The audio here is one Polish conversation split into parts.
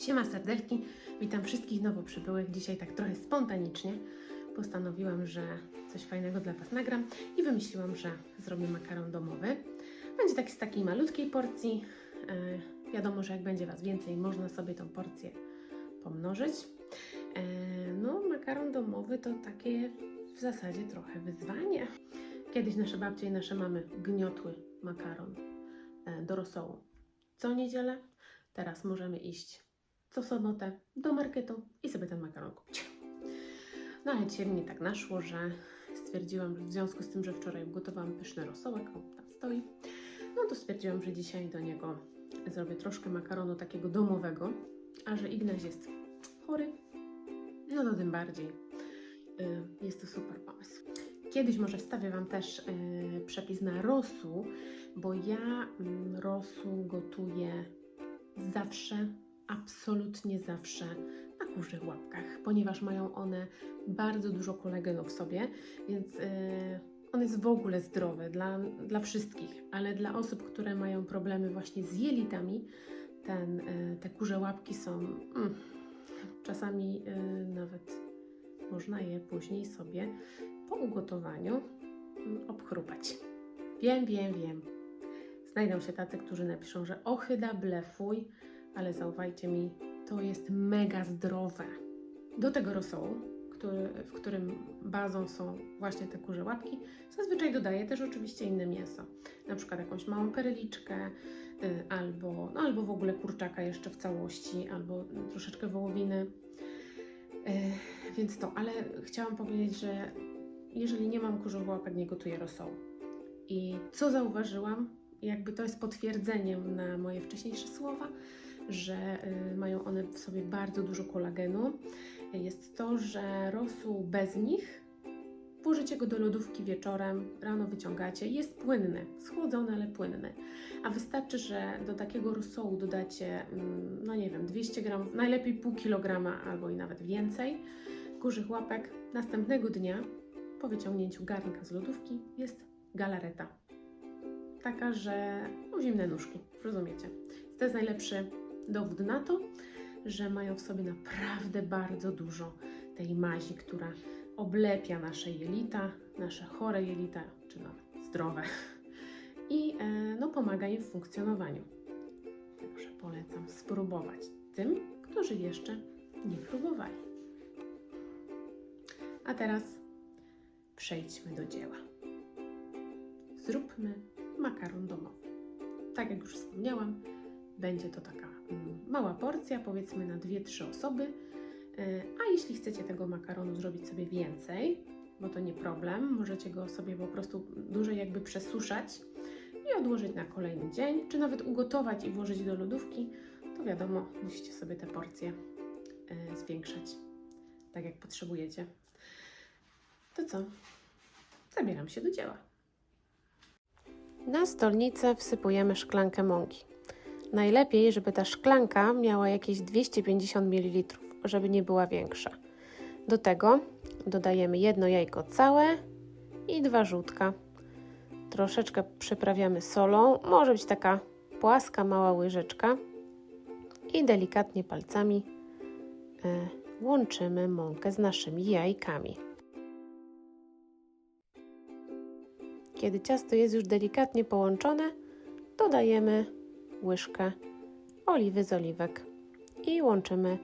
Siema serdelki, witam wszystkich nowo przybyłych. Dzisiaj tak trochę spontanicznie postanowiłam, że coś fajnego dla Was nagram i wymyśliłam, że zrobię makaron domowy. Będzie taki z takiej malutkiej porcji. E, wiadomo, że jak będzie Was więcej, można sobie tą porcję pomnożyć. E, no, makaron domowy to takie w zasadzie trochę wyzwanie. Kiedyś nasze babcie i nasze mamy gniotły makaron e, do rosołu. Co niedzielę, teraz możemy iść co sobotę do marketu i sobie ten makaron kupić. No ale dzisiaj mnie tak naszło, że stwierdziłam, że w związku z tym, że wczoraj ugotowałam pyszny rosołek, o tam stoi, no to stwierdziłam, że dzisiaj do niego zrobię troszkę makaronu takiego domowego, a że Ignaś jest chory, no to tym bardziej y, jest to super pomysł. Kiedyś może wstawię Wam też y, przepis na rosół, bo ja mm, rosół gotuję zawsze, absolutnie zawsze na kurzych łapkach, ponieważ mają one bardzo dużo kolagenu w sobie, więc yy, on jest w ogóle zdrowy dla, dla wszystkich, ale dla osób, które mają problemy właśnie z jelitami, ten, yy, te kurze łapki są mm, czasami yy, nawet można je później sobie po ugotowaniu mm, obchrupać. Wiem, wiem, wiem. Znajdą się tacy, którzy napiszą, że ochyda, blefuj, ale zaufajcie mi, to jest mega zdrowe. Do tego rosołu, który, w którym bazą są właśnie te kurze łapki, zazwyczaj dodaję też oczywiście inne mięso. Na przykład jakąś małą perliczkę, y, albo, no, albo w ogóle kurczaka jeszcze w całości, albo troszeczkę wołowiny. Y, Więc to, ale chciałam powiedzieć, że jeżeli nie mam kurzych łapek, nie gotuję rosołu. I co zauważyłam, jakby to jest potwierdzeniem na moje wcześniejsze słowa, że y, mają one w sobie bardzo dużo kolagenu, jest to, że rosół bez nich włożycie go do lodówki wieczorem, rano wyciągacie, jest płynny, schłodzony, ale płynny. A wystarczy, że do takiego rosołu dodacie, mm, no nie wiem, 200 gramów, najlepiej pół kilograma albo i nawet więcej kurzych łapek. Następnego dnia, po wyciągnięciu garnka z lodówki, jest galareta. Taka, że no, zimne nóżki, rozumiecie? To jest najlepszy dowód na to, że mają w sobie naprawdę bardzo dużo tej mazi, która oblepia nasze jelita, nasze chore jelita, czy nawet zdrowe. I e, no, pomaga im w funkcjonowaniu. Także polecam spróbować tym, którzy jeszcze nie próbowali. A teraz przejdźmy do dzieła. Zróbmy makaron domowy. Tak jak już wspomniałam, będzie to taka mała porcja, powiedzmy na 2-3 osoby. Y, A jeśli chcecie tego makaronu zrobić sobie więcej, bo to nie problem, możecie go sobie po prostu dłużej jakby przesuszać i odłożyć na kolejny dzień, czy nawet ugotować i włożyć do lodówki, to wiadomo, musicie sobie te porcje y, zwiększać tak jak potrzebujecie. To co? Zabieram się do dzieła. Na stolnicę wsypujemy szklankę mąki. Najlepiej, żeby ta szklanka miała jakieś 250 ml, żeby nie była większa. Do tego dodajemy jedno jajko całe i dwa żółtka. Troszeczkę przyprawiamy solą, może być taka płaska, mała łyżeczka i delikatnie palcami e, łączymy mąkę z naszymi jajkami. Kiedy ciasto jest już delikatnie połączone, dodajemy łyżkę oliwy z oliwek i łączymy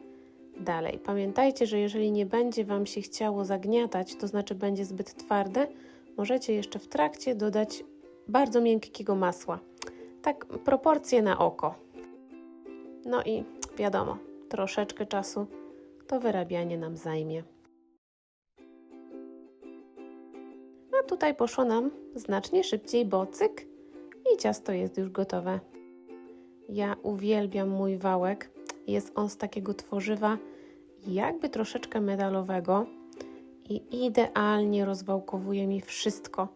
dalej. Pamiętajcie, że jeżeli nie będzie Wam się chciało zagniatać, to znaczy będzie zbyt twarde, możecie jeszcze w trakcie dodać bardzo miękkiego masła. Tak proporcje na oko. No i wiadomo, troszeczkę czasu to wyrabianie nam zajmie. A tutaj poszło nam znacznie szybciej, bo cyk i ciasto jest już gotowe. Ja uwielbiam mój wałek. Jest on z takiego tworzywa jakby troszeczkę medalowego i idealnie rozwałkowuje mi wszystko.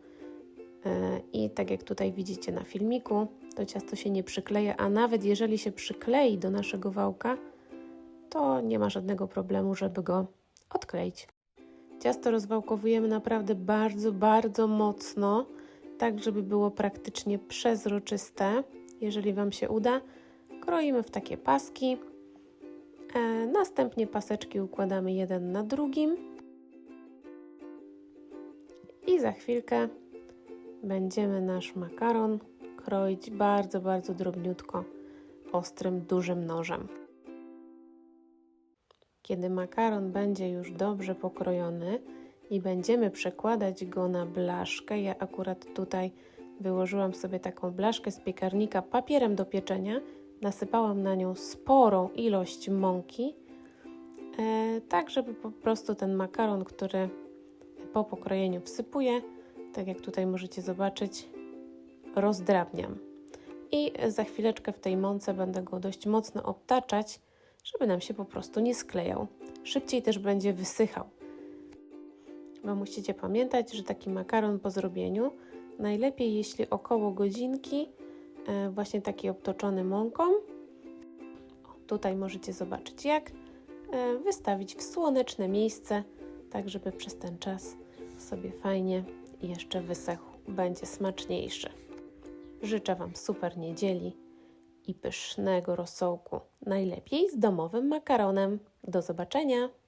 Yy, I tak jak tutaj widzicie na filmiku, to ciasto się nie przykleja, a nawet jeżeli się przyklei do naszego wałka, to nie ma żadnego problemu, żeby go odkleić. Ciasto rozwałkowujemy naprawdę bardzo, bardzo mocno, tak żeby było praktycznie przezroczyste. Jeżeli Wam się uda, kroimy w takie paski E, następnie paseczki układamy jeden na drugim. I za chwilkę będziemy nasz makaron kroić bardzo, bardzo drobniutko ostrym, dużym nożem. Kiedy makaron będzie już dobrze pokrojony i będziemy przekładać go na blaszkę, ja akurat tutaj wyłożyłam sobie taką blaszkę z piekarnika papierem do pieczenia, nasypałam na nią sporą ilość mąki, e, tak żeby po prostu ten makaron, który po pokrojeniu wsypuję, tak jak tutaj możecie zobaczyć, rozdrabniam. I za chwileczkę w tej mące będę go dość mocno obtaczać, żeby nam się po prostu nie sklejał. Szybciej też będzie wysychał. Bo musicie pamiętać, że taki makaron po zrobieniu najlepiej jeśli około godzinki e, właśnie taki obtoczony mąką. Tutaj możecie zobaczyć jak e, wystawić w słoneczne miejsce, tak żeby przez ten czas sobie fajnie jeszcze wysechł. Będzie smaczniejszy. Życzę Wam super niedzieli i pysznego rosołku. Najlepiej z domowym makaronem. Do zobaczenia!